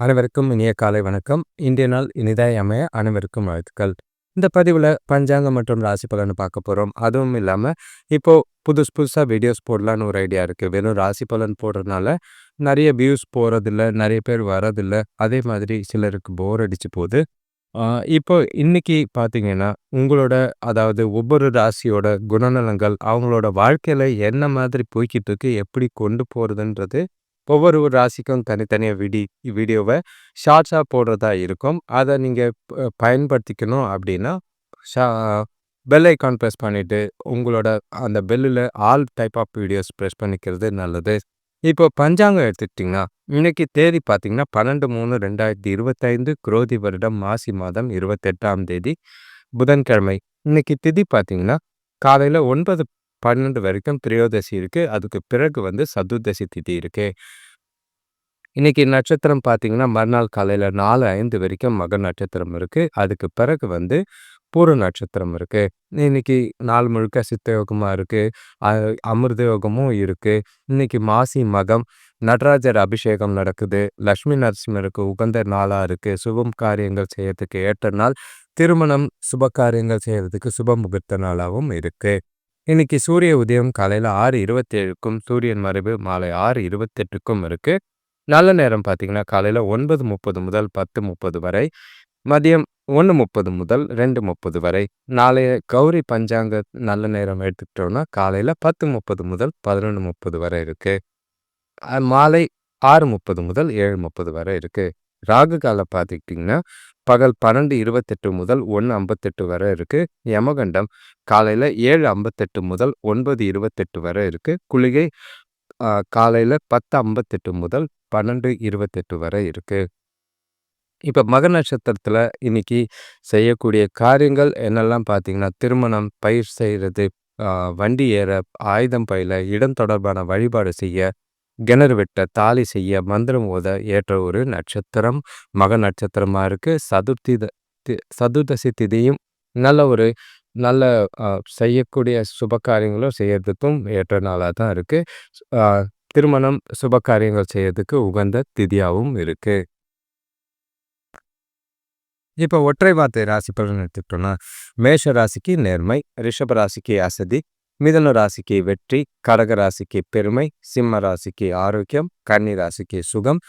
அனைவருக்கும் இனிய காலை வணக்கம். இந்திய நாள் இனிதாய் அமைய அனைவருக்கும் வாழ்த்துக்கள். இந்த பதிவில் பஞ்சாங்கம் மற்றும் ராசி பலன் பார்க்க போகிறோம் அதுவும் இல்லாமல் இப்போது புதுசு புதுசாக வீடியோஸ் போடலான்னு ஒரு ஐடியா இருக்குது வெறும் ராசி பலன் போடுறதுனால நிறைய வியூஸ் போகிறதில்ல நிறைய பேர் வரதில்ல. அதே மாதிரி சிலருக்கு போர் அடிச்சு போகுது. இப்போ இன்னைக்கு பார்த்தீங்கன்னா உங்களோட அதாவது ஒவ்வொரு ராசியோட குணநலங்கள் அவங்களோட வாழ்க்கையில் என்ன மாதிரி போய்கிட்டு இருக்கு எப்படி கொண்டு போகிறதுன்றது ஒவ்வொரு ஒரு ராசிக்கும் தனித்தனியாக விடி வீடியோவை ஷார்ட்ஸாக போடுறதா இருக்கும். அதை நீங்கள் பயன்படுத்திக்கணும் அப்படின்னா ஷா பெல் ஐக்கான் ப்ரெஸ் பண்ணிவிட்டு உங்களோட அந்த பெல்லில் all type of videos press பண்ணிக்கிறது நல்லது. இப்போ பஞ்சாங்கம் எடுத்துக்கிட்டிங்கன்னா இன்னைக்கு தேதி பார்த்தீங்கன்னா பன்னெண்டு மூணு ரெண்டாயிரத்தி இருபத்தைந்து குரோதி வருடம் மாசி மாதம் இருபத்தெட்டாம் தேதி புதன்கிழமை. இன்னைக்கு திதி பார்த்தீங்கன்னா காலையில் ஒன்பது பன்னெண்டு வரைக்கும் திரையோதசி இருக்குது அதுக்கு பிறகு வந்து சதுர்தசி திதி இருக்குது இன்னைக்கு நட்சத்திரம் பார்த்தீங்கன்னா மறுநாள் காலையில் நாலு ஐந்து வரைக்கும் மக நட்சத்திரம் இருக்குது அதுக்கு பிறகு வந்து பூர நட்சத்திரம் இருக்குது இன்னைக்கு நாள் முழுக்க சித்த யோகமாக இருக்குது அமிர்த யோகமும் இருக்குது இன்றைக்கி மாசி மகம் நடராஜர் அபிஷேகம் நடக்குது. லக்ஷ்மி நரசிம்மருக்கு உகந்த நாளாக இருக்குது சுபம் காரியங்கள் செய்யறதுக்கு ஏற்ற நாள். திருமணம் சுப காரியங்கள் செய்கிறதுக்கு சுப முகூர்த்த நாளாகவும் இருக்குது இன்னைக்கு சூரிய உதயம் காலையில் ஆறு இருபத்தேழுக்கும் சூரியன் மறைவு மாலை ஆறு இருபத்தெட்டுக்கும் இருக்குது நல்ல நேரம் பார்த்தீங்கன்னா காலையில் ஒன்பது முப்பது முதல் பத்து முப்பது வரை மதியம் ஒன்று முப்பது முதல் ரெண்டு முப்பது வரை. நாளைய கௌரி பஞ்சாங்க நல்ல நேரம் எடுத்துக்கிட்டோம்னா காலையில் பத்து முப்பது முதல் பதினொன்று முப்பது வரை இருக்குது மாலை ஆறு முப்பது முதல் ஏழு முப்பது வரை இருக்குது ராகு காலம் பார்த்துக்கிட்டிங்கன்னா பகல் பன்னெண்டு இருபத்தெட்டு முதல் ஒன்று ஐம்பத்தெட்டு வரை இருக்குது யமகண்டம் காலையில் ஏழு ஐம்பத்தெட்டு முதல் ஒன்பது இருபத்தெட்டு வரை இருக்குது குளிகை காலையில் பத்து ஐம்பத்தெட்டு முதல் பன்னெண்டு இருபத்தெட்டு வரை இருக்குது இப்போ மக நட்சத்திரத்தில் இன்னைக்கு செய்யக்கூடிய காரியங்கள் என்னெல்லாம் பார்த்தீங்கன்னா திருமணம் பயிர் செய்கிறது வண்டி ஏற ஆயுதம் பயில இடம் தொடர்பான வழிபாடு செய்ய கிணறு வெட்ட தாலி செய்ய மந்திரம் ஓத ஏற்ற ஒரு நட்சத்திரம். மக நட்சத்திரமாக இருக்குது சதுர்த்தி சதுர்தசி திதியும் நல்ல ஒரு நல்ல செய்யக்கூடிய சுப காரியங்களும் செய்யறதுக்கும் ஏற்ற நாளாக தான் இருக்குது திருமணம் சுப காரியங்கள் செய்யறதுக்கு உகந்த திதியாகவும் இருக்குது இப்போ ஒற்றை வார்த்தை ராசி பலன் எடுத்துக்கிட்டோம்னா மேஷ ராசிக்கு நேர்மை ரிஷப ராசிக்கு அசதி மிதன ராசிக்கு வெற்றி கடக ராசிக்கு பெருமை சிம்ம ராசிக்கு ஆரோக்கியம் கன்னி ராசிக்கு சுகம்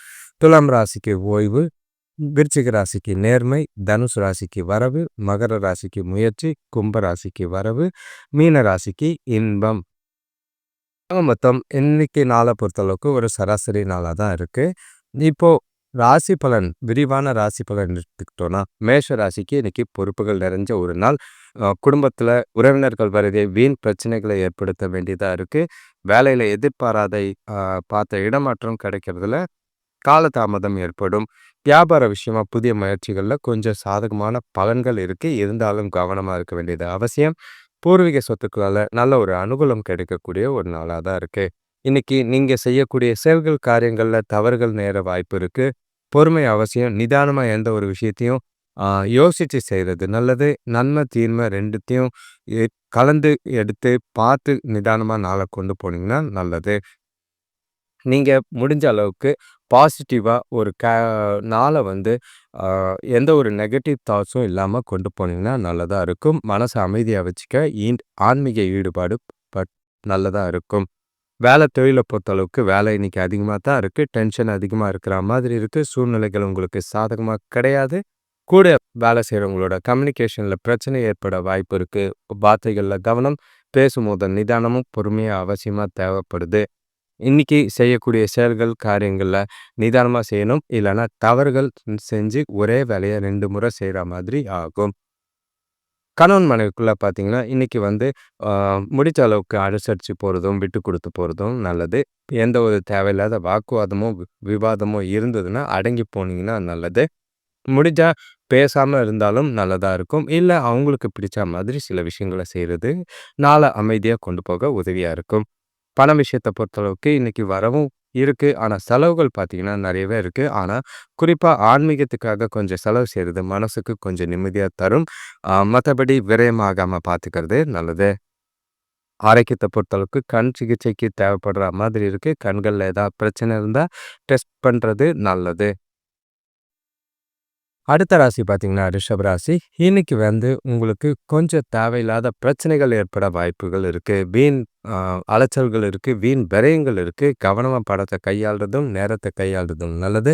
துலாம் ராசிக்கு ஓய்வு விருச்சிக ராசிக்கு நேர்மை தனுசு ராசிக்கு வரவு மகர ராசிக்கு முயற்சி கும்ப ராசிக்கு வரவு மீன ராசிக்கு இன்பம். மொத்தம் இன்னைக்கு நாளை பொறுத்தளவுக்கு ஒரு சராசரி நாளாக தான் இருக்குது இப்போது ராசி பலன் விரிவான ராசி பலன் எடுத்துக்கிட்டோன்னா மேஷ ராசிக்கு இன்னைக்கு பொறுப்புகள் நிறைஞ்ச ஒரு நாள். குடும்பத்தில் உறவினர்கள் வருகை வீண் பிரச்சனைகளை ஏற்படுத்த வேண்டியதாக இருக்குது வேலையில் எதிர்பாராத பார்த்த இடமாற்றம் கிடைக்கிறதுல காலதாமதம் ஏற்படும். வியாபார விஷயமா புதிய முயற்சிகளில் கொஞ்சம் சாதகமான பலன்கள் இருக்குது இருந்தாலும் கவனமாக இருக்க வேண்டியது அவசியம். பூர்வீக சொத்துக்களால் நல்ல ஒரு அனுகூலம் கிடைக்கக்கூடிய ஒரு நாளாக தான் இருக்குது இன்னைக்கு நீங்கள் செய்யக்கூடிய செயல்கள் காரியங்களில் தவறுகள் நேர வாய்ப்பு இருக்குது பொறுமை அவசியம். நிதானமாக எந்த ஒரு விஷயத்தையும் யோசித்து செய்கிறது நல்லது. நன்மை தீன்மை ரெண்டுத்தையும் கலந்து எடுத்து பார்த்து நிதானமாக நாளை கொண்டு போனீங்கன்னா நல்லது. நீங்கள் முடிஞ்ச அளவுக்கு பாசிட்டிவாக ஒரு க நாளை வந்து எந்த ஒரு நெகட்டிவ் தாட்ஸும் இல்லாமல் கொண்டு போனீங்கன்னா நல்லதாக இருக்கும். மனசை அமைதியாக வச்சுக்க ஈன் ஆன்மீக ஈடுபாடு பட் நல்லதாக இருக்கும். வேலை தொழிலை பொறுத்தளவுக்கு வேலை இன்றைக்கி அதிகமாக தான் இருக்குது டென்ஷன் அதிகமாக இருக்கிற மாதிரி இருக்குது சூழ்நிலைகள் உங்களுக்கு சாதகமாக கிடையாது. கூட வேலை செய்கிறவங்களோட கம்யூனிகேஷனில் பிரச்சனை ஏற்பட வாய்ப்பு இருக்குது வார்த்தைகளில் கவனம் பேசும்போது நிதானமும் பொறுமையாக அவசியமாக தேவைப்படுது. இன்றைக்கி செய்யக்கூடிய செயல்கள் காரியங்களில் நிதானமாக செய்யணும். இல்லைன்னா தவறுகள் செஞ்சு ஒரே வேலையை ரெண்டு முறை செய்கிற மாதிரி ஆகும். கணவன் மனைவிக்குள்ளே பார்த்தீங்கன்னா இன்றைக்கி வந்து முடித்த அளவுக்கு அனுசரித்து போகிறதும் விட்டு கொடுத்து போகிறதும் நல்லது. எந்த ஒரு தேவையில்லாத வாக்குவாதமோ விவாதமோ இருந்ததுன்னா அடங்கி போனீங்கன்னா நல்லது. முடிஞ்சால் பேசாமல் இருந்தாலும் நல்லதாக இருக்கும். இல்லை அவங்களுக்கு பிடிச்ச மாதிரி சில விஷயங்களை செய்கிறது நாளை அமைதியாக கொண்டு போக உதவியாக இருக்கும். பண விஷயத்தை பொறுத்தளவுக்கு இன்றைக்கி வரவும் இருக்குது ஆனால் செலவுகள் பார்த்திங்கன்னா நிறையவே இருக்குது ஆனால் குறிப்பாக ஆன்மீகத்துக்காக கொஞ்சம் செலவு செய்கிறது மனசுக்கு கொஞ்சம் நிம்மதியாக தரும். மற்றபடி விரயமாகாமல் பார்த்துக்கிறது நல்லது. ஆரோக்கியத்தை பொறுத்தளவுக்கு கண் சிகிச்சைக்கு தேவைப்படுற மாதிரி இருக்குது கண்களில் ஏதாவது பிரச்சனை இருந்தால் டெஸ்ட் பண்ணுறது நல்லது. அடுத்த ராசி பார்த்தீங்கன்னா ரிஷப் ராசி. இன்னைக்கு வந்து உங்களுக்கு கொஞ்சம் தேவையில்லாத பிரச்சனைகள் ஏற்பட வாய்ப்புகள் இருக்கு. வீண் அலைச்சல்கள் இருக்கு. வீண் விரயங்கள் இருக்கு. கவனமாக படத்தை கையாள்றதும், நேரத்தை கையாள்றதும் நல்லது.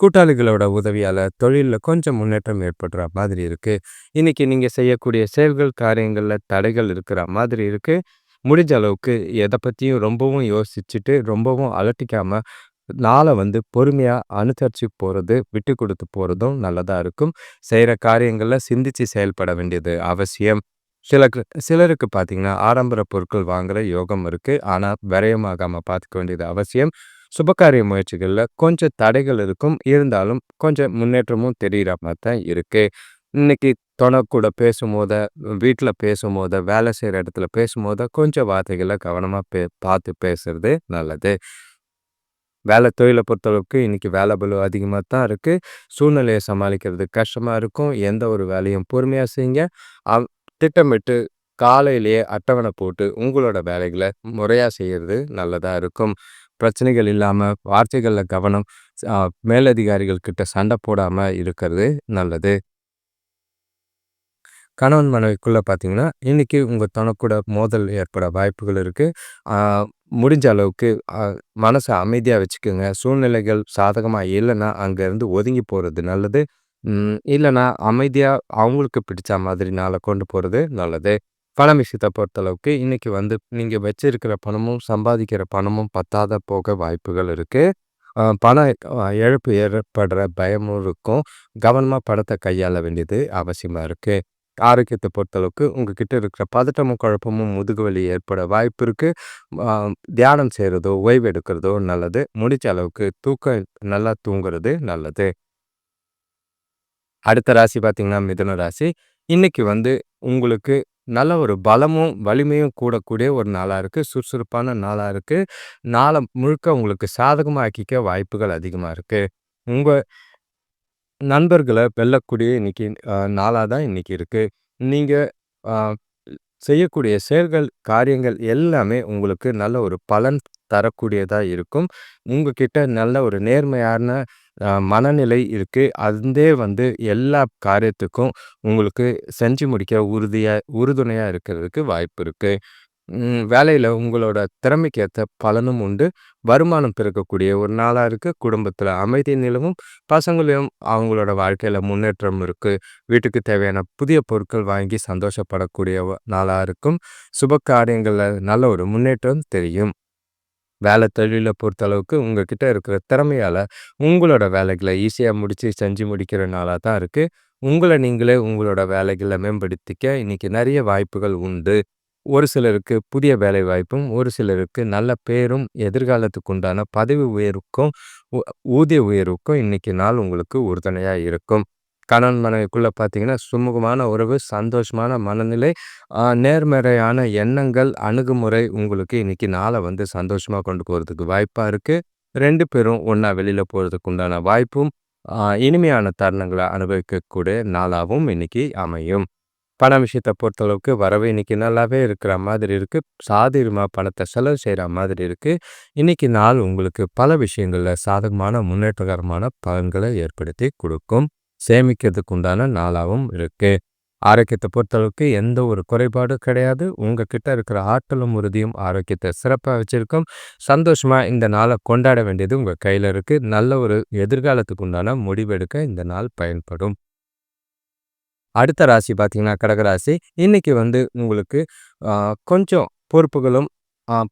கூட்டாளிகளோட உதவியால் தொழிலில் கொஞ்சம் முன்னேற்றம் ஏற்படுற மாதிரி இருக்கு. இன்னைக்கு நீங்கள் செய்யக்கூடிய செயல்கள், காரியங்களில் தடைகள் இருக்கிற மாதிரி இருக்கு. முடிஞ்ச அளவுக்கு எதை பற்றியும் ரொம்பவும் யோசிச்சுட்டு, ரொம்பவும் அலட்டிக்காமல் நாளை வந்து பொறுமையாக அனுசரித்து போகிறது விட்டு கொடுத்து போகிறதும் நல்லதாக இருக்கும். செய்கிற காரியங்களில் சிந்தித்து செயல்பட வேண்டியது அவசியம். சிலக்கு சிலருக்கு பார்த்தீங்கன்னா, ஆடம்பர பொருட்கள் வாங்குகிற யோகம் இருக்குது ஆனால் விரயமாகாமல் பார்த்துக்க வேண்டியது அவசியம். சுபகாரிய முயற்சிகளில் கொஞ்சம் தடைகள் இருக்கும். இருந்தாலும் கொஞ்சம் முன்னேற்றமும் தெரியிற மாதிரி தான் இருக்குது இன்னைக்கு தொண கூட பேசும்போத, வீட்டில் பேசும்போத, வேலை செய்கிற இடத்துல பேசும்போத கொஞ்சம் வார்த்தைகளை கவனமாக பே பார்த்து பேசுறது நல்லது. வேலை தொழிலை பொறுத்தளவுக்கு இன்னைக்கு வேலை பலு அதிகமாக தான் இருக்குது சூழ்நிலையை சமாளிக்கிறது கஷ்டமாக இருக்கும். எந்த ஒரு வேலையும் பொறுமையாக செய்யுங்க. அவ் திட்டமிட்டு காலையிலேயே அட்டவணை போட்டு உங்களோட வேலைகளை முறையாக செய்கிறது நல்லதாக இருக்கும். பிரச்சனைகள் இல்லாமல் வார்த்தைகளில் கவனம், மேலதிகாரிகள்கிட்ட மேலதிகாரிகள் சண்டை போடாமல் இருக்கிறது நல்லது. கணவன் மனைவிக்குள்ளே பார்த்தீங்கன்னா, இன்றைக்கி உங்கள் தனக்கூட மோதல் ஏற்பட வாய்ப்புகள் இருக்குது முடிஞ்ச அளவுக்கு மனசை அமைதியாக வச்சுக்கோங்க சூழ்நிலைகள் சாதகமாக இல்லைன்னா அங்கேருந்து ஒதுங்கி போகிறது நல்லது. இல்லைன்னா அமைதியாக அவங்களுக்கு பிடிச்ச மாதிரி கொண்டு போகிறது நல்லது. பண விஷயத்தை பொறுத்தளவுக்கு இன்றைக்கி வந்து நீங்கள் வச்சிருக்கிற பணமும், சம்பாதிக்கிற பணமும் பத்தாத போக வாய்ப்புகள் இருக்குது பணம் பண இழப்பு ஏற்படுற பயமும் இருக்கும். கவனமாக பணத்தை கையாள வேண்டியது அவசியமாக இருக்குது ஆரோக்கியத்தை பொறுத்தளவுக்கு உங்ககிட்ட இருக்கிற பதட்டமும், குழப்பமும், முதுகு வலி ஏற்பட வாய்ப்பு இருக்குது தியானம் செய்கிறதோ ஓய்வு எடுக்கிறதோ நல்லது. முடிச்ச அளவுக்கு தூக்கம் நல்லா தூங்குறது நல்லது. அடுத்த ராசி பார்த்திங்கன்னா மிதுன ராசி. இன்னைக்கு வந்து உங்களுக்கு நல்ல ஒரு பலமும், வலிமையும் கூடக்கூடிய ஒரு நாளாக இருக்குது சுறுசுறுப்பான நாளாக இருக்குது நாளை முழுக்க உங்களுக்கு சாதகமாக்கிக்க வாய்ப்புகள் அதிகமாக இருக்குது உங்கள் நண்பர்கள வெல்லக்கூடிய இன்னைக்கு நாளாக நாளா தான் இன்னைக்கு இருக்கு. நீங்க செய்யக்கூடிய செயல்கள், காரியங்கள் எல்லாமே உங்களுக்கு நல்ல ஒரு பலன் தரக்கூடியதா இருக்கும். உங்ககிட்ட நல்ல ஒரு நேர்மையான மனநிலை இருக்கு. அதே வந்து எல்லா காரியத்துக்கும் உங்களுக்கு செஞ்சு முடிக்க உறுதியா உறுதுணையா இருக்கிறதுக்கு வாய்ப்பு இருக்கு. வேலையில் உங்களோட திறமைக்கு ஏற்ற பலனும் உண்டு. வருமானம் பெருக்கக்கூடிய ஒரு நாளாக இருக்குது குடும்பத்தில் அமைதி நிலவும். பசங்களையும் அவங்களோட வாழ்க்கையில் முன்னேற்றம் இருக்குது வீட்டுக்கு தேவையான புதிய பொருட்கள் வாங்கி சந்தோஷப்படக்கூடிய நாளாக இருக்கும். சுப காரியங்களில் நல்ல ஒரு முன்னேற்றம் தெரியும். வேலை தொழில பொறுத்தளவுக்கு உங்ககிட்ட இருக்கிற திறமையால உங்களோட வேலைகளை ஈஸியாக முடித்து செஞ்சு முடிக்கிற நாளாக தான் இருக்குது உங்களை நீங்களே உங்களோட வேலைகளை மேம்படுத்திக்க இன்றைக்கி நிறைய வாய்ப்புகள் உண்டு. ஒரு சிலருக்கு புதிய வேலை வாய்ப்பும், ஒரு சிலருக்கு நல்ல பேரும், எதிர்காலத்துக்கு உண்டான பதவி உயர்வுக்கும், ஊதிய உயர்வுக்கும் இன்னைக்கு நாள் உங்களுக்கு உறுதுணையாக இருக்கும். கணவன் மனைவிக்குள்ள பார்த்தீங்கன்னா, சுமூகமான உறவு, சந்தோஷமான மனநிலை, நேர்மறையான எண்ணங்கள், அணுகுமுறை உங்களுக்கு இன்னைக்கு நாளை வந்து சந்தோஷமாக கொண்டு போகிறதுக்கு வாய்ப்பாக இருக்குது ரெண்டு பேரும் ஒன்றா வெளியில் போகிறதுக்கு உண்டான வாய்ப்பும், இனிமையான தருணங்களை அனுபவிக்கக்கூடிய நாளாகவும் இன்னைக்கு அமையும். பண விஷயத்தை பொறுத்தளவுக்கு வரவு இன்னைக்கு நல்லாவே இருக்கிற மாதிரி இருக்குது சாதுரியமா பணத்தை செலவு செய்கிற மாதிரி இருக்குது இன்றைக்கி நாள் உங்களுக்கு பல விஷயங்களில் சாதகமான, முன்னேற்றகரமான பலன்களை ஏற்படுத்தி கொடுக்கும். சேமிக்கிறதுக்கு உண்டான நாளாகவும் இருக்குது ஆரோக்கியத்தை பொறுத்தளவுக்கு எந்த ஒரு குறைபாடும் கிடையாது. உங்ககிட்ட இருக்கிற ஆற்றலும், உறுதியும் ஆரோக்கியத்தை சிறப்பாக வச்சுருக்கும். சந்தோஷமாக இந்த நாளை கொண்டாட வேண்டியது உங்கள் கையில் இருக்குது நல்ல ஒரு எதிர்காலத்துக்கு உண்டான முடிவெடுக்க இந்த நாள் பயன்படும். அடுத்த ராசி பார்த்தீங்கன்னா, கடகராசி. இன்றைக்கி வந்து உங்களுக்கு கொஞ்சம் பொறுப்புகளும்,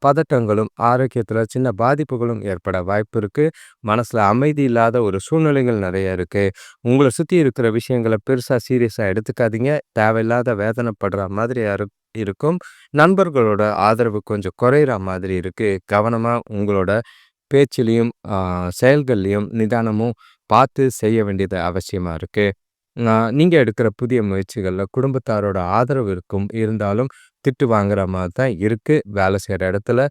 பதட்டங்களும், ஆரோக்கியத்தில் சின்ன பாதிப்புகளும் ஏற்பட வாய்ப்பு இருக்குது மனசில் அமைதி இல்லாத ஒரு சூழ்நிலைகள் நிறைய இருக்குது உங்களை சுற்றி இருக்கிற விஷயங்கள பெருசாக சீரியஸாக எடுத்துக்காதீங்க. தேவையில்லாத வேதனைப்படுற மாதிரி இருக்கும். நண்பர்களோட ஆதரவு கொஞ்சம் குறையிற மாதிரி இருக்குது கவனமாக உங்களோட பேச்சிலையும் செயல்கள்லையும் நிதானமும் பார்த்து செய்ய வேண்டியது அவசியமாக இருக்குது நான் நீங்கள் எடுக்கிற புதிய முயற்சிகளில் குடும்பத்தாரோட ஆதரவு இருக்கும். இருந்தாலும் திட்டு வாங்குற மாதிரி தான் இருக்குது வேலை செய்கிற இடத்துல.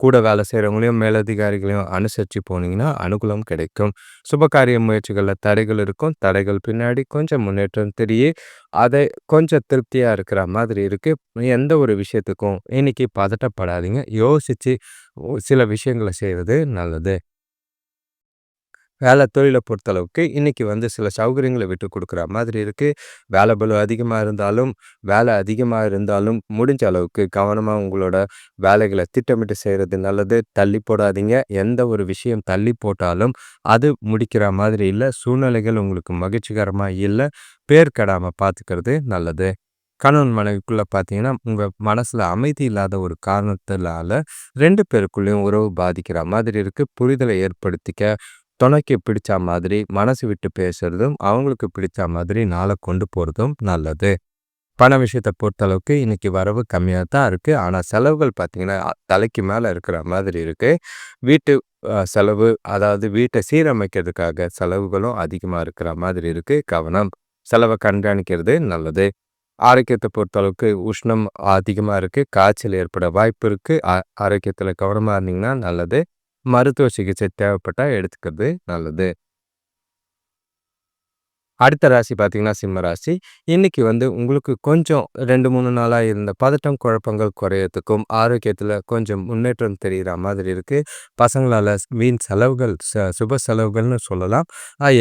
கூட வேலை செய்கிறவங்களையும் மேலதிகாரிகளையும் அனுசரித்து போனீங்கன்னா, அனுகூலம் கிடைக்கும். சுபகாரிய முயற்சிகளில் தடைகள் இருக்கும். தடைகள் பின்னாடி கொஞ்சம் முன்னேற்றம் தெரியும். அதை கொஞ்சம் திருப்தியாக இருக்கிற மாதிரி இருக்குது எந்த ஒரு விஷயத்துக்கும் இன்னைக்கு பதட்டப்படாதீங்க. யோசித்து சில விஷயங்கள செய்கிறது நல்லது. வேலை தொழிலை பொறுத்தளவுக்கு இன்றைக்கி வந்து சில சௌகரியங்களை விட்டு கொடுக்குற மாதிரி இருக்குது வேலை பலம் அதிகமாக இருந்தாலும், வேலை அதிகமாக இருந்தாலும் முடிஞ்ச அளவுக்கு கவனமாக உங்களோட வேலைகளை திட்டமிட்டு செய்கிறது நல்லது. தள்ளி போடாதீங்க. எந்த ஒரு விஷயம் தள்ளி போட்டாலும் அது முடிக்கிற மாதிரி இல்லை சூழ்நிலைகள் உங்களுக்கு மகிழ்ச்சிகரமாக இல்லை பேர் கெடாமல் பார்த்துக்கிறது நல்லது. கணவன் மனைவிக்குள்ளே பார்த்தீங்கன்னா, உங்கள் மனசில் அமைதி இல்லாத ஒரு காரணத்தினால ரெண்டு பேருக்குள்ளேயும் உறவு பாதிக்கிற மாதிரி இருக்குது புரிதலை ஏற்படுத்திக்க துணைக்கு பிடிச்ச மாதிரி மனசு விட்டு பேசுறதும், அவங்களுக்கு பிடிச்ச மாதிரி நாளை கொண்டு போகிறதும் நல்லது. பண விஷயத்தை பொறுத்தளவுக்கு இன்னைக்கு வரவு கம்மியாக தான் இருக்குது ஆனால் செலவுகள் பார்த்தீங்கன்னா, தலைக்கு மேலே இருக்கிற மாதிரி இருக்குது வீட்டு செலவு அதாவது வீட்டை சீரமைக்கிறதுக்காக செலவுகளும் அதிகமாக இருக்கிற மாதிரி இருக்குது கவனம். செலவை கண்காணிக்கிறது நல்லது. ஆரோக்கியத்தை பொறுத்தளவுக்கு உஷ்ணம் அதிகமாக இருக்குது காய்ச்சல் ஏற்பட வாய்ப்பு இருக்குது ஆ கவனமாக இருந்தீங்கன்னா நல்லது. மருத்துவ சிகிச்சை தேவைப்பட்டால் எடுத்துக்கிறது நல்லது. அடுத்த ராசி பார்த்தீங்கன்னா, சிம்ம ராசி. இன்னைக்கு வந்து உங்களுக்கு கொஞ்சம் ரெண்டு மூணு நாளாக இருந்த பதட்டம், குழப்பங்கள் குறையறதுக்கும், ஆரோக்கியத்தில் கொஞ்சம் முன்னேற்றம் தெரிகிற மாதிரி இருக்குது பசங்களால் வீண் செலவுகள் ச சுப செலவுகள்னு சொல்லலாம்.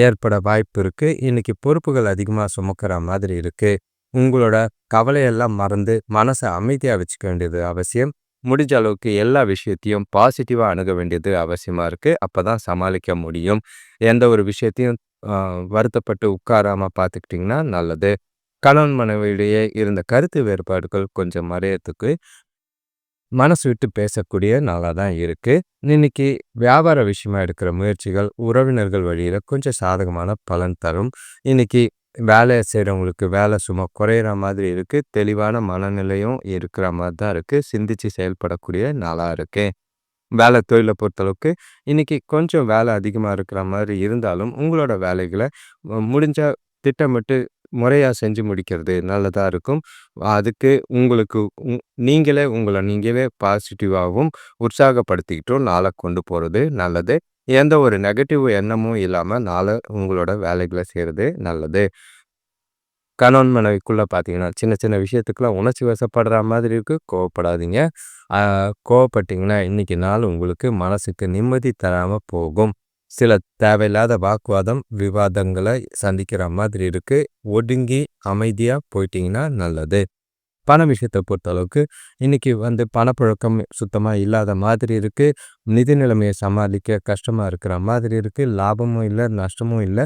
ஏற்பட வாய்ப்பு இருக்குது இன்னைக்கு பொறுப்புகள் அதிகமாக சுமக்கிற மாதிரி இருக்குது உங்களோட கவலையெல்லாம் மறந்து மனசை அமைதியாக வச்சுக்க வேண்டியது அவசியம். முடிஞ்ச அளவுக்கு எல்லா விஷயத்தையும் பாசிட்டிவாக அணுக வேண்டியது அவசியமாக இருக்குது அப்போ தான் சமாளிக்க முடியும். எந்த ஒரு விஷயத்தையும் வருத்தப்பட்டு உட்காராமல் பார்த்துக்கிட்டிங்கன்னா நல்லது. கணவன் மனைவியிடையே இருந்த கருத்து வேறுபாடுகள் கொஞ்சம் மறையத்துக்கு மனசு விட்டு பேசக்கூடிய நாளாக தான் இருக்குது இன்னைக்கு வியாபார விஷயமா எடுக்கிற முயற்சிகள் உறவினர்கள் வழியில் கொஞ்சம் சாதகமான பலன் தரும். இன்னைக்கு வேலை செய்கிறவங்களுக்கு வேலை சுமை குறையிற மாதிரி இருக்குது தெளிவான மனநிலையும் இருக்கிற மாதிரி தான் இருக்குது சிந்திச்சு செயல்படக்கூடிய நாளாக இருக்குது வேலை தொழிலை பொறுத்தளவுக்கு இன்னைக்கு கொஞ்சம் வேலை அதிகமாக இருக்கிற மாதிரி இருந்தாலும், உங்களோட வேலைகளை முடிஞ்ச திட்டமிட்டு முறையாக செஞ்சு முடிக்கிறது நல்லதாக இருக்கும். அதுக்கு உங்களுக்கு நீங்களே உங்களை நீங்களே பாசிட்டிவாகவும் உற்சாகப்படுத்திக்கிட்டும் நாளை கொண்டு போகிறது நல்லது. எந்த ஒரு நெகட்டிவ் எண்ணமும் இல்லாமல் நாளை உங்களோட வேலைகளை செய்கிறது நல்லது. கணவன் மனைவிக்குள்ளே பார்த்தீங்கன்னா, சின்ன சின்ன விஷயத்துக்குலாம் உணர்ச்சி வசப்படுற மாதிரி இருக்குது கோவப்படாதீங்க. கோவப்பட்டிங்கன்னா இன்றைக்கி நாள் உங்களுக்கு மனசுக்கு நிம்மதி தராமல் போகும். சில தேவையில்லாத வாக்குவாதம், விவாதங்களை சந்திக்கிற மாதிரி இருக்குது ஒடுங்கி அமைதியாக போயிட்டிங்கன்னா நல்லது. பண விஷயத்தை பொறுத்தளவுக்கு இன்னைக்கு வந்து பணப்புழக்கம் சுத்தமாக இல்லாத மாதிரி இருக்குது நிதி நிலைமையை சமாளிக்க கஷ்டமாக இருக்கிற மாதிரி இருக்குது லாபமும் இல்லை நஷ்டமும் இல்லை.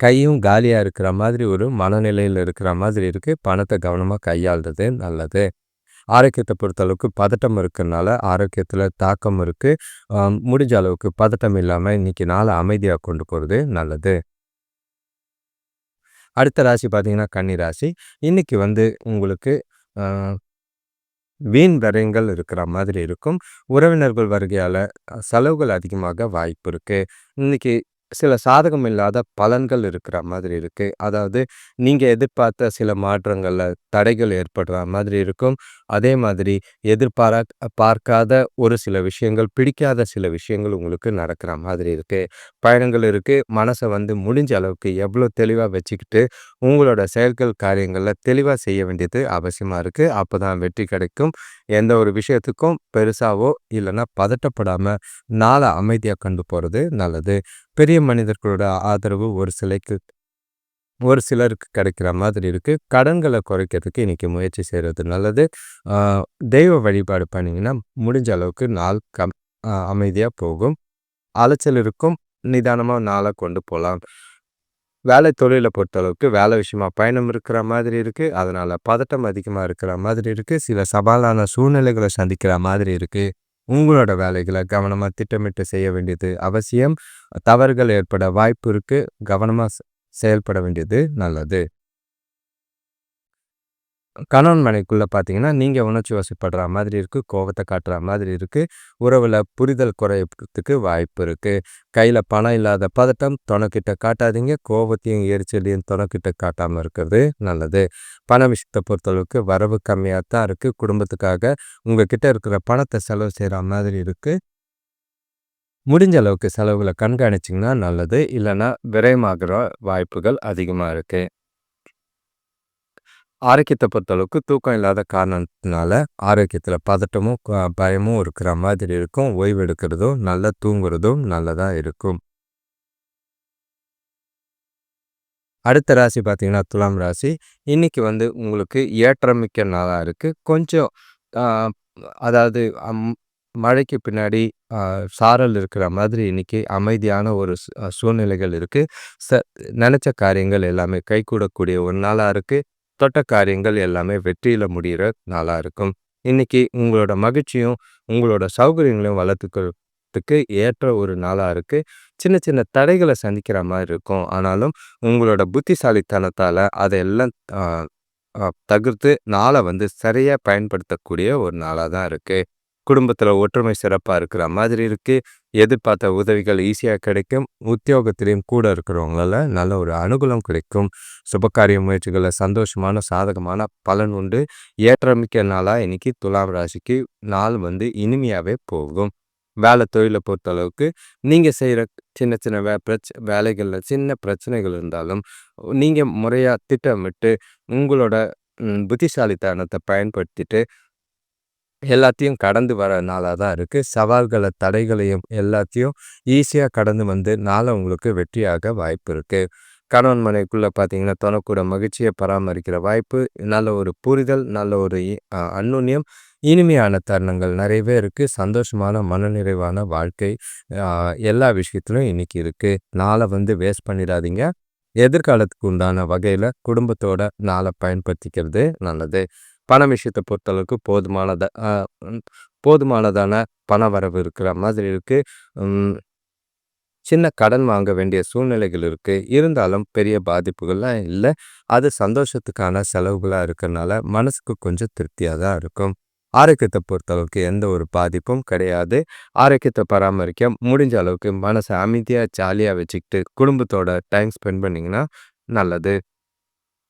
கையும் காலியாக இருக்கிற மாதிரி ஒரு மனநிலையில் இருக்கிற மாதிரி இருக்குது பணத்தை கவனமாக கையாள்றது நல்லது. ஆரோக்கியத்தை பொறுத்தளவுக்கு பதட்டம் இருக்கறனால ஆரோக்கியத்தில் தாக்கம் இருக்குது முடிஞ்ச அளவுக்கு பதட்டம் இல்லாமல் இன்னைக்கு நாளை அமைதியாக கொண்டு போகிறது நல்லது. அடுத்த ராசி பார்த்தீங்கன்னா, கன்னி ராசி. இன்றைக்கி வந்து உங்களுக்கு வீண் விரயங்கள் இருக்கிற மாதிரி இருக்கும். உறவினர்கள் வருகையால் செலவுகள் அதிகமாக வாய்ப்பு இருக்குது இன்றைக்கி சில சாதகம் இல்லாத பலன்கள் இருக்கிற மாதிரி இருக்கு. அதாவது நீங்க எதிர்பார்த்த சில மாற்றங்கள்ல தடைகள் ஏற்படுற மாதிரி இருக்கும். அதே மாதிரி எதிர்பாரா பார்க்காத ஒரு சில விஷயங்கள், பிடிக்காத சில விஷயங்கள் உங்களுக்கு நடக்கிற மாதிரி இருக்கு. பயணங்கள் இருக்கு. மனசை வந்து முடிஞ்ச அளவுக்கு எவ்வளோ தெளிவாக வச்சுக்கிட்டு, உங்களோட செயல்கள், காரியங்களில் தெளிவாக செய்ய வேண்டியது அவசியமா இருக்கு. அப்பதான் வெற்றி கிடைக்கும். எந்த ஒரு விஷயத்துக்கும் பெருசாவோ இல்லைன்னா பதட்டப்படாமல் நாளை அமைதியாக கண்டு போகிறது நல்லது. பெரிய மனிதர்களோட ஆதரவு ஒரு சிலைக்கு ஒரு சிலருக்கு கிடைக்கிற மாதிரி இருக்குது கடன்களை குறைக்கிறதுக்கு இன்றைக்கி முயற்சி செய்கிறது நல்லது. தெய்வ வழிபாடு பண்ணிங்கன்னா முடிஞ்ச அளவுக்கு நாள் கம் அமைதியாக போகும். அலைச்சல் இருக்கும். நிதானமாக நாள கொண்டு போகலாம் வேலை தொழிலை பொறுத்தளவுக்கு வேலை விஷயமா பயணம் இருக்கிற மாதிரி இருக்குது அதனால் பதட்டம் அதிகமாக இருக்கிற மாதிரி இருக்குது சில சவாலான சூழ்நிலைகளை சந்திக்கிற மாதிரி இருக்குது உங்களோட வேலைகளை கவனமாக திட்டமிட்டு செய்ய வேண்டியது அவசியம். தவறுகள் ஏற்பட வாய்ப்பு இருக்குது கவனமாக செ செயல்பட வேண்டியது நல்லது. கணவன் மனைவிக்குள்ள பார்த்தீங்கன்னா, நீங்கள் உணர்ச்சி வசப்படுற மாதிரி இருக்குது கோபத்தை காட்டுற மாதிரி இருக்குது உறவில் புரிதல் குறையறதுக்கு வாய்ப்பு இருக்குது கையில் பணம் இல்லாத பதட்டம் தொணக்கிட்ட காட்டாதீங்க. கோவத்தையும், எரிச்சலையும் தொணக்கிட்ட காட்டாமல் இருக்கிறது நல்லது. பண விஷயத்தை பொறுத்தளவுக்கு வரவு கம்மியாக தான் இருக்குது குடும்பத்துக்காக உங்ககிட்ட இருக்கிற பணத்தை செலவு செய்கிற மாதிரி இருக்குது முடிஞ்ச அளவுக்கு செலவுகளை கண்காணிச்சிங்கன்னா நல்லது. இல்லைன்னா விரயமாகிற வாய்ப்புகள் அதிகமாக இருக்குது ஆரோக்கியத்தை பொறுத்தளவுக்கு தூக்கம் இல்லாத காரணத்தினால ஆரோக்கியத்தில் பதட்டமும் பயமும் இருக்கிற மாதிரி இருக்கும். ஓய்வு எடுக்கிறதும் நல்லா தூங்குறதும் நல்லதாக இருக்கும். அடுத்த ராசி பார்த்தீங்கன்னா துலாம் ராசி. இன்னைக்கு வந்து உங்களுக்கு ஏற்றமிக்க நாளாக இருக்குது கொஞ்சம் அதாவது மழைக்கு பின்னாடி சாரல் இருக்கிற மாதிரி இன்னைக்கு அமைதியான ஒரு சூழ்நிலைகள் இருக்குது ச நினச்ச காரியங்கள் எல்லாமே கைகூடக்கூடிய ஒரு நாளாக இருக்குது தொட்ட காரியங்கள் எல்லாமே வெற்றியில் முடிகிற நாளாக இருக்கும். இன்னைக்கு உங்களோட மகிழ்ச்சியும் உங்களோட சௌகரியங்களையும் வளர்த்துக்கிறதுக்கு ஏற்ற ஒரு நாளாக இருக்குது சின்ன சின்ன தடைகளை சந்திக்கிற மாதிரி இருக்கும். ஆனாலும் உங்களோட புத்திசாலித்தனத்தால் அதையெல்லாம் தவிர்த்து நாளை வந்து சரியாக பயன்படுத்தக்கூடிய ஒரு நாளாக தான் இருக்குது குடும்பத்தில் ஒற்றுமை சிறப்பாக இருக்கிற மாதிரி இருக்குது எதிர்பார்த்த உதவிகள் ஈஸியாக கிடைக்கும். உத்தியோகத்திலையும் கூட இருக்கிறவங்கள நல்ல ஒரு அனுகூலம் கிடைக்கும். சுபகாரிய முயற்சிகளில் சந்தோஷமான சாதகமான பலன் உண்டு. ஏற்றமிக்க நாளாக இன்னைக்கு துலாம் ராசிக்கு நாள் வந்து இனிமையாகவே போகும். வேலை தொழிலை பொறுத்தளவுக்கு நீங்கள் செய்கிற சின்ன சின்ன வே பிரச் வேலைகளில் சின்ன பிரச்சனைகள் இருந்தாலும் நீங்கள் முறையாக திட்டமிட்டு உங்களோட புத்திசாலித்தனத்தை பயன்படுத்திட்டு எல்லாத்தையும் கடந்து வர நாளாக தான் இருக்குது சவால்களை தடைகளையும் எல்லாத்தையும் ஈஸியாக கடந்து வந்து நாளை உங்களுக்கு வெற்றியாக வாய்ப்பு இருக்குது கணவன் மனைக்குள்ளே பார்த்தீங்கன்னா தனக்கூட மகிழ்ச்சியை பராமரிக்கிற வாய்ப்பு நல்ல ஒரு புரிதல் நல்ல ஒரு அந்நுண்ணியம் இனிமையான தருணங்கள் நிறையவே இருக்குது சந்தோஷமான மனநிறைவான வாழ்க்கை எல்லா விஷயத்துலையும் இன்றைக்கி இருக்குது நாளை வந்து வேஸ்ட் பண்ணிடாதீங்க. எதிர்காலத்துக்கு உண்டான வகையில் குடும்பத்தோட நாளை பயன்படுத்திக்கிறது நல்லது. பண விஷயத்தை பொறுத்தளவுக்கு போதுமானத போதுமானதான பண வரவு இருக்கிற மாதிரி இருக்குது சின்ன கடன் வாங்க வேண்டிய சூழ்நிலைகள் இருக்குது இருந்தாலும் பெரிய பாதிப்புகள்லாம் இல்லை. அது சந்தோஷத்துக்கான செலவுகளாக இருக்கிறனால மனசுக்கு கொஞ்சம் திருப்தியாக தான் இருக்கும். ஆரோக்கியத்தை பொறுத்தளவுக்கு எந்த ஒரு பாதிப்பும் கிடையாது. ஆரோக்கியத்தை பராமரிக்க முடிஞ்ச அளவுக்கு மனசை அமைதியாக ஜாலியாக வச்சுக்கிட்டு குடும்பத்தோட டைம் ஸ்பெண்ட் பண்ணிங்கன்னா நல்லது.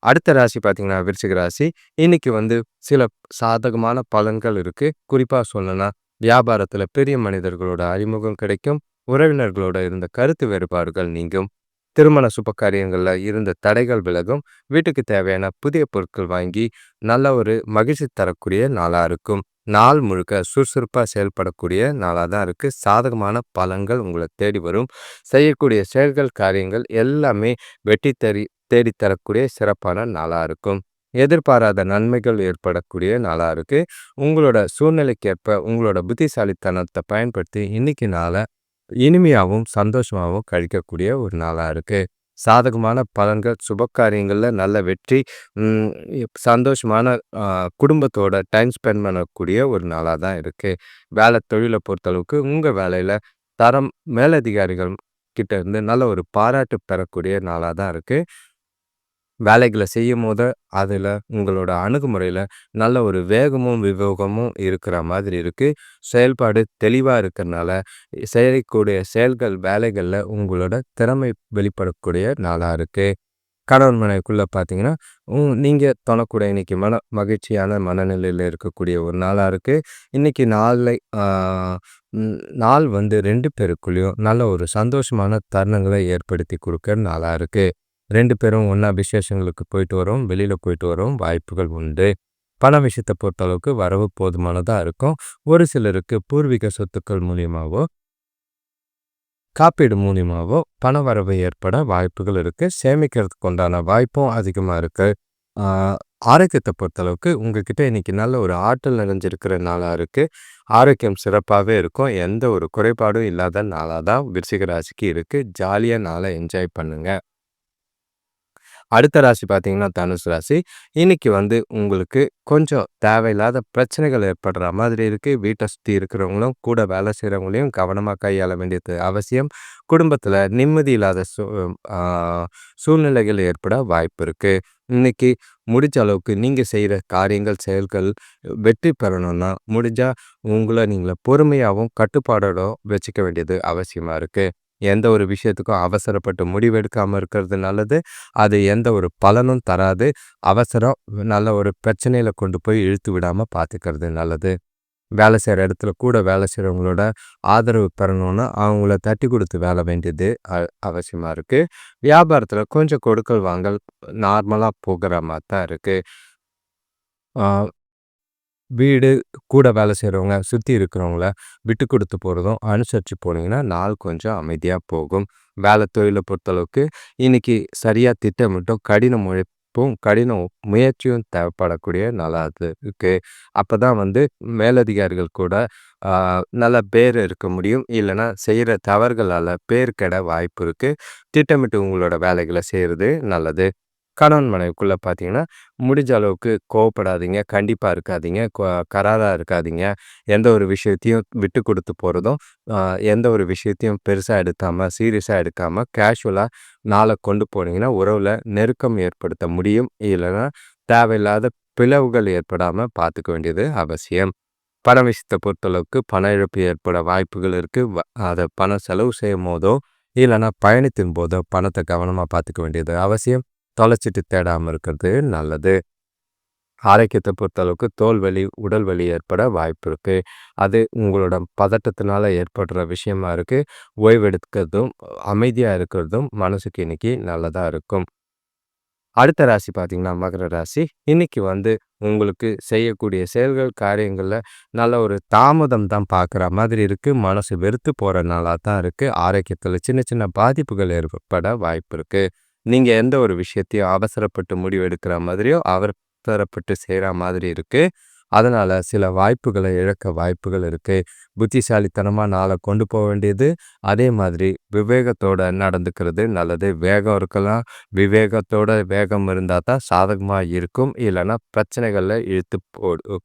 அடுத்த ராசி பார்த்தீங்கன்னா விருச்சிக ராசி. இன்னைக்கு வந்து சில சாதகமான பலன்கள் இருக்குது குறிப்பாக சொல்லணும்னா வியாபாரத்தில் பெரிய மனிதர்களோட அறிமுகம் கிடைக்கும். உறவினர்களோட இருந்த கருத்து வேறுபாடுகள் நீங்கும். திருமண சுப காரியங்களில் இருந்த தடைகள் விலகும். வீட்டுக்கு தேவையான புதிய பொருட்கள் வாங்கி நல்ல ஒரு மகிழ்ச்சி தரக்கூடிய நாளாக இருக்கும். நாள் முழுக்க சுறுசுறுப்பாக செயல்படக்கூடிய நாளாக தான் இருக்குது சாதகமான பலன்கள் உங்களை தேடி வரும். செய்யக்கூடிய செயல்கள் காரியங்கள் எல்லாமே வெற்றி தறி தேடித்தரக்கூடிய சிறப்பான நாளாக இருக்கும். எதிர்பாராத நன்மைகள் ஏற்படக்கூடிய நாளாக இருக்குது உங்களோட சூழ்நிலைக்கேற்ப உங்களோட புத்திசாலித்தனத்தை பயன்படுத்தி இன்னைக்கு நாளை இனிமையாகவும் சந்தோஷமாகவும் கழிக்கக்கூடிய ஒரு நாளாக இருக்குது சாதகமான பலன்கள் சுபகாரியங்களில் நல்ல வெற்றி சந்தோஷமான குடும்பத்தோட டைம் ஸ்பெண்ட் பண்ணக்கூடிய ஒரு நாளாக தான் இருக்குது வேலை தொழிலை பொறுத்தளவுக்கு உங்கள் வேலையில் தரம் மேலதிகாரிகள் கிட்ட இருந்து நல்ல ஒரு பாராட்டு பெறக்கூடிய நாளாக தான் இருக்குது வேலைகளை செய்யும் போது அதில் உங்களோட அணுகுமுறையில் நல்ல ஒரு வேகமும் விவேகமும் இருக்கிற மாதிரி இருக்குது செயல்பாடு தெளிவாக இருக்கிறனால செய்யக்கூடிய செயல்கள் வேலைகளில் உங்களோட திறமை வெளிப்படக்கூடிய நாளாக இருக்குது கணவன் மனைக்குள்ளே பார்த்தீங்கன்னா நீங்கள் தொணக்கூட இன்றைக்கி மன மகிழ்ச்சியான மனநிலையில் இருக்கக்கூடிய ஒரு நாளாக இருக்குது இன்றைக்கி நாளை நாள் வந்து ரெண்டு பேருக்குள்ளேயும் நல்ல ஒரு சந்தோஷமான தருணங்களை ஏற்படுத்தி கொடுக்குற நாளாக இருக்குது ரெண்டு பேரும் ஒன்றா விசேஷங்களுக்கு போயிட்டு வரோம். வெளியில் போயிட்டு வரோம். வாய்ப்புகள் உண்டு. பண விஷயத்தை பொறுத்தளவுக்கு வரவு போதுமானதாக இருக்கும். ஒரு சிலருக்கு பூர்வீக சொத்துக்கள் மூலியமாகவோ காப்பீடு மூலியமாகவோ பண வரவு ஏற்பட வாய்ப்புகள் இருக்குது சேமிக்கிறதுக்கு உண்டான வாய்ப்பும் அதிகமாக இருக்குது ஆரோக்கியத்தை பொறுத்தளவுக்கு உங்ககிட்ட இன்னைக்கு நல்ல ஒரு ஆற்றல் நிறைஞ்சிருக்கிற நாளாக இருக்குது ஆரோக்கியம் சிறப்பாகவே இருக்கும். எந்த ஒரு குறைபாடும் இல்லாத நாளாக தான் விருச்சிக ராசிக்கு இருக்குது ஜாலியாக நாளை என்ஜாய் பண்ணுங்கள் அடுத்த ராசி பார்த்தீங்கன்னா தனுசு ராசி. இன்னைக்கு வந்து உங்களுக்கு கொஞ்சம் தேவையில்லாத பிரச்சனைகள் ஏற்படுற மாதிரி இருக்குது வீட்டை சுற்றி இருக்கிறவங்களும் கூட வேலை செய்கிறவங்களையும் கவனமாக கையாள வேண்டியது அவசியம். குடும்பத்தில் நிம்மதி இல்லாத சூ சூழ்நிலைகள் ஏற்பட வாய்ப்பு இருக்குது இன்னைக்கு முடிஞ்ச அளவுக்கு நீங்கள் செய்கிற காரியங்கள் செயல்கள் வெற்றி பெறணும்னா முடிஞ்சால் உங்களை நீங்களை பொறுமையாகவும் கட்டுப்பாடோட வச்சுக்க வேண்டியது அவசியமாக இருக்குது எந்த ஒரு விஷயத்துக்கும் அவசரப்பட்டு முடிவெடுக்காமல் இருக்கிறது நல்லது. அது எந்த ஒரு பலனும் தராது. அவசரம் நல்ல ஒரு பிரச்சனையில் கொண்டு போய் இழுத்து விடாமல் பார்த்துக்கிறது நல்லது. வேலை செய்கிற இடத்துல கூட வேலை செய்கிறவங்களோட ஆதரவு பெறணும்னா அவங்கள தட்டி கொடுத்து வேலை வேண்டியது அவசியமாக இருக்குது வியாபாரத்தில் கொஞ்சம் கொடுக்கல் வாங்கல் நார்மலாக போகிற மாதிரி தான் இருக்குது வீடு கூட வேலை செய்கிறவங்க சுற்றி இருக்கிறவங்கள விட்டு கொடுத்து போகிறதும் அனுசரித்து போனீங்கன்னா நாள் கொஞ்சம் அமைதியாக போகும். வேலை தொழிலை பொறுத்தளவுக்கு இன்றைக்கி சரியாக திட்டமிட்டும் கடின உழைப்பும் கடின முயற்சியும் தேவைப்படக்கூடிய நல்லா இருக்குது அப்போ தான் வந்து மேலதிகாரிகள் கூட நல்ல பேர் இருக்க முடியும். இல்லைன்னா செய்கிற தவறுகளால் பேர் கெட வாய்ப்பு இருக்குது திட்டமிட்டு உங்களோட வேலைகளை செய்கிறது நல்லது. கணவன் மனைவிக்குள்ளே பார்த்தீங்கன்னா முடிஞ்ச அளவுக்கு கோவப்படாதீங்க கண்டிப்பாக இருக்காதீங்க கராராக இருக்காதீங்க. எந்த ஒரு விஷயத்தையும் விட்டு கொடுத்து போகிறதும் எந்த ஒரு விஷயத்தையும் பெருசாக எடுக்காமல் சீரியஸாக எடுக்காமல் கேஷுவலாக நாளை கொண்டு போனீங்கன்னா உறவில் நெருக்கம் ஏற்படுத்த முடியும். இல்லைன்னா தேவையில்லாத பிளவுகள் ஏற்படாமல் பார்த்துக்க வேண்டியது அவசியம். பண விஷயத்தை பொறுத்தளவுக்கு பண இழப்பு ஏற்பட வாய்ப்புகள் இருக்குது அதை பணம் செலவு செய்யும் போதோ இல்லைன்னா பயணத்தின் போதோ பணத்தை கவனமாக பார்த்துக்க வேண்டியது அவசியம். தொலைச்சிட்டு தேடாமல் இருக்கிறது நல்லது. ஆரோக்கியத்தை பொறுத்தளவுக்கு தோல் வலி உடல் வலி ஏற்பட வாய்ப்பு இருக்குது அது உங்களோட பதட்டத்தினால ஏற்படுற விஷயமா இருக்குது ஓய்வெடுக்கிறதும் அமைதியாக இருக்கிறதும் மனசுக்கு இன்னைக்கு நல்லதாக இருக்கும். அடுத்த ராசி பார்த்தீங்கன்னா மகர ராசி. இன்னைக்கு வந்து உங்களுக்கு செய்யக்கூடிய செயல்கள் காரியங்களில் நல்ல ஒரு தாமதம் தான் பார்க்குற மாதிரி இருக்குது மனசு வெறுத்து போகிற நாளாக தான் இருக்குது ஆரோக்கியத்தில் சின்ன சின்ன பாதிப்புகள் ஏற்பட வாய்ப்பு இருக்குது நீங்கள் எந்த ஒரு விஷயத்தையும் அவசரப்பட்டு முடிவு எடுக்கிற மாதிரியோ அவசரப்பட்டு செய்கிற மாதிரி இருக்குது அதனால் சில வாய்ப்புகளை இழக்க வாய்ப்புகள் இருக்குது புத்திசாலித்தனமாக நாளை கொண்டு போக வேண்டியது. அதே மாதிரி விவேகத்தோடு நடந்துக்கிறது நல்லது. வேகம் இருக்கலாம். விவேகத்தோட வேகம் இருந்தால் தான் சாதகமாக இருக்கும். இல்லைன்னா பிரச்சனைகளில் இழுத்து போடும்.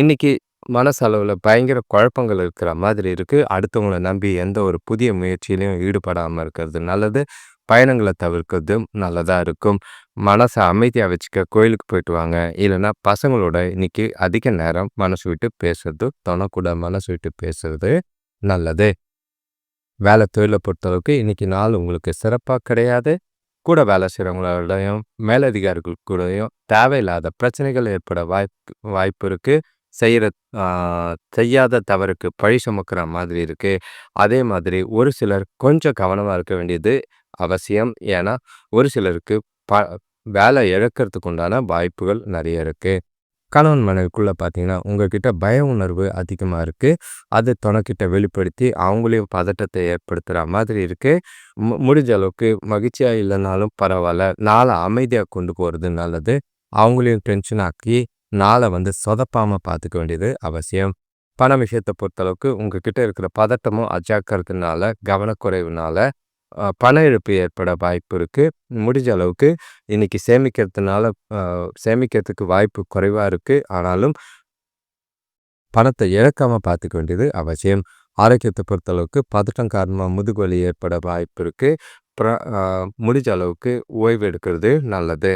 இன்னைக்கு மனசளவில் பயங்கர குழப்பங்கள் இருக்கிற மாதிரி இருக்குது அடுத்தவங்களை நம்பி எந்த ஒரு புதிய முயற்சியிலையும் ஈடுபடாமல் இருக்கிறது நல்லது. பயணங்களை தவிர்க்கிறது நல்லதாக இருக்கும். மனசை அமைதியாக வச்சுக்க கோயிலுக்கு போயிட்டு வாங்க. இல்லைன்னா பசங்களோட இன்னைக்கு அதிக நேரம் மனசு விட்டு பேசுறது தொணக்கூட மனசு விட்டு பேசுறது நல்லது. வேலை தொழிலை பொறுத்தளவுக்கு இன்னைக்கு நாள் உங்களுக்கு சிறப்பாக கிடையாது. கூட வேலை செய்கிறவங்களோடையும் மேலதிகாரிகள் கூடயும் தேவையில்லாத பிரச்சனைகள் ஏற்பட வாய்ப்பு வாய்ப்பு இருக்குது செய்கிற செய்யாத தவறுக்கு பழி சுமக்கிற மாதிரி இருக்குது அதே மாதிரி ஒரு சிலர் கொஞ்சம் கவனமாக இருக்க வேண்டியது அவசியம். ஏன்னா ஒரு சிலருக்கு ப வேலை இழக்கிறதுக்கு உண்டான வாய்ப்புகள் நிறைய இருக்குது கணவன் மனைவிக்குள்ளே பார்த்தீங்கன்னா உங்ககிட்ட பய உணர்வு அதிகமாக இருக்குது அது துணைக்கிட்ட வெளிப்படுத்தி அவங்களையும் பதட்டத்தை ஏற்படுத்துகிற மாதிரி இருக்குது மு முடிஞ்ச அளவுக்கு மகிழ்ச்சியாக இல்லைனாலும் பரவாயில்ல. நாளை அமைதியாக கொண்டு போகிறது நல்லது. அவங்களையும் டென்ஷன் ஆக்கி நாளை வந்து சொதப்பாமல் பார்த்துக்க வேண்டியது அவசியம். பண விஷயத்தை பொறுத்தளவுக்கு உங்ககிட்ட இருக்கிற பதட்டமும் அஜாக்கிறதுனால கவனக்குறைவுனால பண இழப்பு ஏற்பட வாய்ப்பு இருக்குது முடிஞ்ச அளவுக்கு இன்றைக்கி சேமிக்கிறதுனால சேமிக்கிறதுக்கு வாய்ப்பு குறைவாக இருக்குது ஆனாலும் பணத்தை இழக்காமல் பார்த்துக்க வேண்டியது அவசியம். ஆரோக்கியத்தை பொறுத்தளவுக்கு பதட்டம் காரணமாக முதுகுவலி ஏற்பட வாய்ப்பு இருக்குது முடிஞ்ச அளவுக்கு ஓய்வு எடுக்கிறது நல்லது.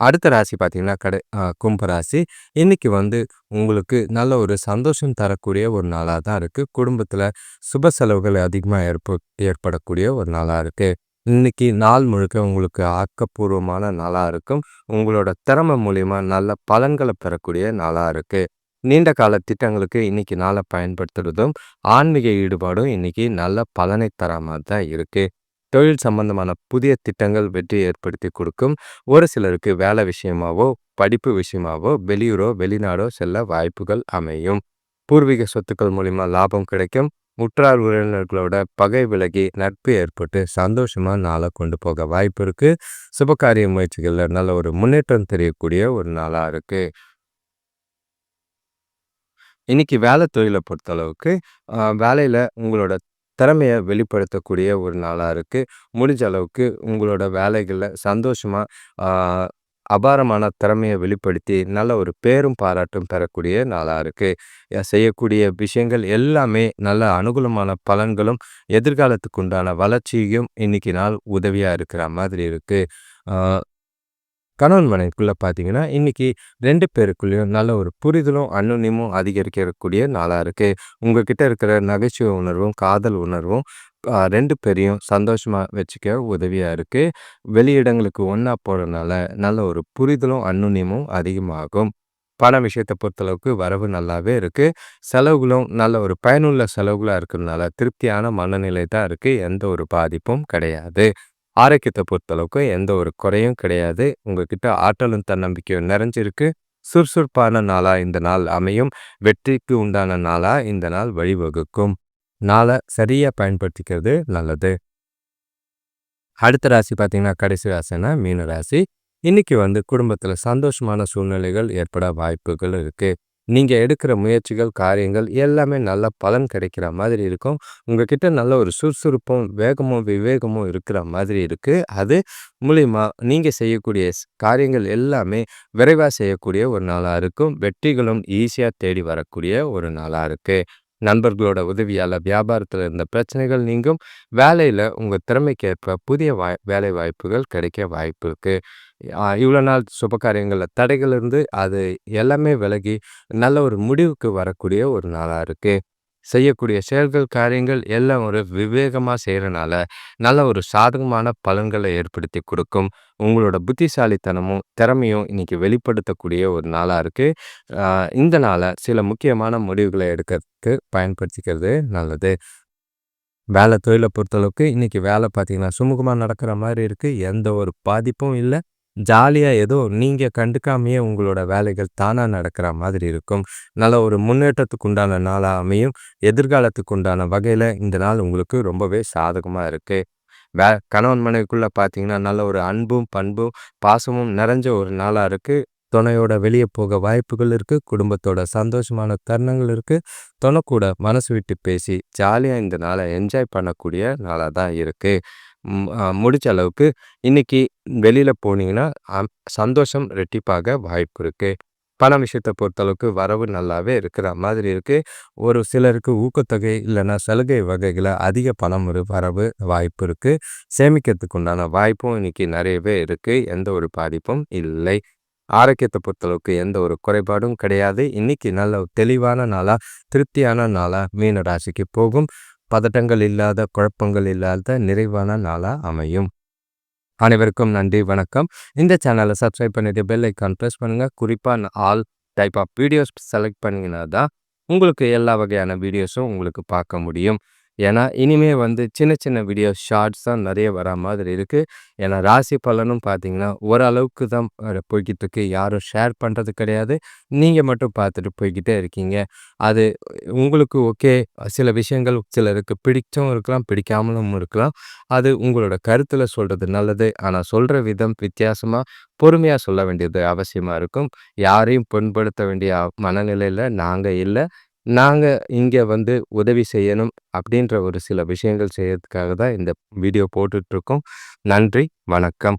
அடுத்த ராசி பார்த்தீங்கன்னா கடை கும்பராசி. இன்னைக்கு வந்து உங்களுக்கு நல்ல ஒரு சந்தோஷம் தரக்கூடிய ஒரு நாளாக தான் இருக்குது குடும்பத்தில் சுப செலவுகள் அதிகமாக ஏற்ப ஏற்படக்கூடிய ஒரு நாளாக இருக்குது இன்னைக்கு நாள் முழுக்க உங்களுக்கு ஆக்கப்பூர்வமான நாளாக இருக்கும். உங்களோட திறமை மூலிமா நல்ல பலன்களை பெறக்கூடிய நாளாக இருக்குது நீண்ட கால திட்டங்களுக்கு இன்னைக்கு நாளை பயன்படுத்துகிறதும் ஆன்மீக ஈடுபாடும் இன்னைக்கு நல்ல பலனை தர மாதிரி தான் இருக்குது தொழில் சம்பந்தமான புதிய திட்டங்கள் வெற்றி ஏற்படுத்தி கொடுக்கும். ஒரு சிலருக்கு வேலை விஷயமாவோ படிப்பு விஷயமாவோ வெளியூரோ வெளிநாடோ செல்ல வாய்ப்புகள் அமையும். பூர்வீக சொத்துக்கள் மூலிமா லாபம் கிடைக்கும். உற்றார் உறவினர்களோட பகை விலகி நட்பு ஏற்பட்டு சந்தோஷமா நாளை கொண்டு போக வாய்ப்பு இருக்குது சுபகாரிய முயற்சிகளில் நல்ல ஒரு முன்னேற்றம் தெரியக்கூடிய ஒரு நாளா இருக்கு. இன்னைக்கு வேலை தொழிலை பொறுத்தளவுக்கு வேலையில் உங்களோட திறமையை வெளிப்படுத்தக்கூடிய ஒரு நாளாக இருக்குது முடிஞ்ச அளவுக்கு உங்களோட வேலைகளில் சந்தோஷமாக அபாரமான திறமையை வெளிப்படுத்தி நல்ல ஒரு பேரும் பாராட்டும் பெறக்கூடிய நாளாக இருக்குது செய்யக்கூடிய விஷயங்கள் எல்லாமே நல்ல அனுகூலமான பலன்களும் எதிர்காலத்துக்கு உண்டான வளர்ச்சியும் இன்னைக்கு நாள் உதவியாக இருக்கிற மாதிரி இருக்குது கணவன் மனைவிக்குள்ளே பார்த்தீங்கன்னா இன்றைக்கி ரெண்டு பேருக்குள்ளேயும் நல்ல ஒரு புரிதலும் அன்னுனியமும் அதிகரிக்கக்கூடிய நாளாக இருக்குது உங்ககிட்ட இருக்கிற நகைச்சுவை உணர்வும் காதல் உணர்வும் ரெண்டு பேரையும் சந்தோஷமாக வச்சுக்க உதவியாக இருக்குது வெளியிடங்களுக்கு ஒன்றா போகிறதுனால நல்ல ஒரு புரிதலும் அன்னுனியமும் அதிகமாகும். பண விஷயத்தை பொறுத்தளவுக்கு வரவு நல்லாவே இருக்குது செலவுகளும் நல்ல ஒரு பயனுள்ள செலவுகளாக இருக்கிறதுனால திருப்தியான மனநிலை தான் இருக்குது எந்த ஒரு பாதிப்பும் கிடையாது. ஆரோக்கியத்தை பொறுத்தளவுக்கு எந்த ஒரு குறையும் கிடையாது. உங்ககிட்ட ஆற்றலும் தன்னம்பிக்கையும் நிறைஞ்சிருக்கு. சுறுசுறுப்பான நாளாக இந்த நாள் அமையும். வெற்றிக்கு உண்டான நாளாக இந்த நாள் வழிவகுக்கும். நாளை சரியாக பயன்படுத்திக்கிறது நல்லது. அடுத்த ராசி பார்த்தீங்கன்னா கடைசி ராசினா மீன ராசி. இன்னைக்கு வந்து குடும்பத்தில் சந்தோஷமான சூழ்நிலைகள் ஏற்பட வாய்ப்புகள் இருக்குது நீங்கள் எடுக்கிற முயற்சிகள் காரியங்கள் எல்லாமே நல்ல பலன் கிடைக்கிற மாதிரி இருக்கும். உங்ககிட்ட நல்ல ஒரு சுறுசுறுப்பும் வேகமும் விவேகமும் இருக்கிற மாதிரி இருக்குது அது மூலிமா நீங்கள் செய்யக்கூடிய காரியங்கள் எல்லாமே விரைவாக செய்யக்கூடிய ஒரு நாளாக இருக்கும். வெற்றிகளும் ஈஸியாக தேடி வரக்கூடிய ஒரு நாளாக இருக்குது நண்பர்களோட உதவியால் வியாபாரத்தில் இருந்த பிரச்சனைகள் நீங்கும். வேலையில் உங்கள் திறமைக்கேற்ப புதிய வாய் வேலை வாய்ப்புகள் கிடைக்க வாய்ப்பு இருக்குது இவ்வளோ நாள் சுப காரியங்களில் தடைகள் இருந்து அது எல்லாமே விலகி நல்ல ஒரு முடிவுக்கு வரக்கூடிய ஒரு நாளாக இருக்குது செய்யக்கூடிய செயல்கள் காரியங்கள் எல்லாம் ஒரு விவேகமாக செய்கிறனால நல்ல ஒரு சாதகமான பலன்களை ஏற்படுத்தி கொடுக்கும். உங்களோட புத்திசாலித்தனமும் திறமையும் இன்றைக்கி வெளிப்படுத்தக்கூடிய ஒரு நாளாக இருக்குது இந்த நாளை சில முக்கியமான முடிவுகளை எடுக்கிறதுக்கு பயன்படுத்திக்கிறது நல்லது. வேலை தொழிலை பொறுத்தளவுக்கு இன்றைக்கி வேலை பார்த்தீங்கன்னா சுமூகமாக நடக்கிற மாதிரி இருக்குது எந்த ஒரு பாதிப்பும் இல்லை. ஜாலியாக ஏதோ நீங்கள் கண்டுக்காமையே உங்களோட வேலைகள் தானாக நடக்கிற மாதிரி இருக்கும். நல்ல ஒரு முன்னேற்றத்துக்கு உண்டான நாளாக அமையும். எதிர்காலத்துக்கு உண்டான வகையில் இந்த நாள் உங்களுக்கு ரொம்பவே சாதகமாக இருக்குது வே கணவன் மனைவிக்குள்ளே பார்த்தீங்கன்னா நல்ல ஒரு அன்பும் பண்பும் பாசமும் நிறைஞ்ச ஒரு நாளாக இருக்குது துணையோட வெளியே போக வாய்ப்புகள் இருக்குது குடும்பத்தோட சந்தோஷமான தருணங்கள் இருக்குது துணை கூட மனசு விட்டு பேசி ஜாலியாக இந்த நாளை என்ஜாய் பண்ணக்கூடிய நாளாக தான் இருக்குது முடிச்ச அளவுக்கு இன்னைக்கு வெளியில் போனீங்கன்னா, சந்தோஷம் ரெட்டிப்பாக வாய்ப்பு இருக்குது பண விஷயத்தை பொறுத்தளவுக்கு வரவு நல்லாவே இருக்கிற மாதிரி இருக்குது ஒரு சிலருக்கு ஊக்கத்தொகை இல்லைன்னா சலுகை வகைகளில் அதிக பணம் ஒரு வரவு வாய்ப்பு இருக்குது சேமிக்கிறதுக்கு உண்டான வாய்ப்பும் இன்னைக்கு நிறையவே இருக்குது எந்த ஒரு பாதிப்பும் இல்லை. ஆரோக்கியத்தை பொறுத்தளவுக்கு எந்த ஒரு குறைபாடும் கிடையாது. இன்றைக்கி நல்ல தெளிவான நாளாக திருப்தியான நாளாக மீன ராசிக்கு போகும். பதட்டங்கள் இல்லாத குழப்பங்கள் இல்லாத நிறைவான நாளாக அமையும். அனைவருக்கும் நன்றி வணக்கம். இந்த சேனலை சப்ஸ்கிரைப் பண்ணிவிட்டு பெல் ஐக்கான் ப்ரெஸ் பண்ணுங்கள் குறிப்பாக all type of videos select பண்ணிங்கன்னா தான் உங்களுக்கு எல்லா வகையான வீடியோஸும் உங்களுக்கு பார்க்க முடியும். ஏன்னா இனிமே வந்து சின்ன சின்ன வீடியோ ஷார்ட்ஸ் தான் நிறைய வரா மாதிரி இருக்குது ஏன்னா ராசி பலனும் பார்த்தீங்கன்னா ஓரளவுக்கு தான் போய்கிட்டு இருக்கு. யாரும் ஷேர் பண்ணுறது கிடையாது. நீங்கள் மட்டும் பார்த்துட்டு போய்கிட்டே இருக்கீங்க. அது உங்களுக்கு ஓகே. சில விஷயங்கள் சிலருக்கு பிடிச்சும் இருக்கலாம் பிடிக்காமலும் இருக்கலாம். அது உங்களோட கருத்தில் சொல்கிறது நல்லது. ஆனால் சொல்கிற விதம் வித்தியாசமாக பொறுமையாக சொல்ல வேண்டியது அவசியமாக இருக்கும். யாரையும் புண்படுத்த வேண்டிய மனநிலையில் நாங்கள் இல்லை. நாங்கள் இங்கே வந்து உதவி செய்யணும் அப்படின்ற ஒரு சில விஷயங்கள் செய்யறதுக்காக தான் இந்த வீடியோ போட்டுட்ருக்கோம். நன்றி வணக்கம்.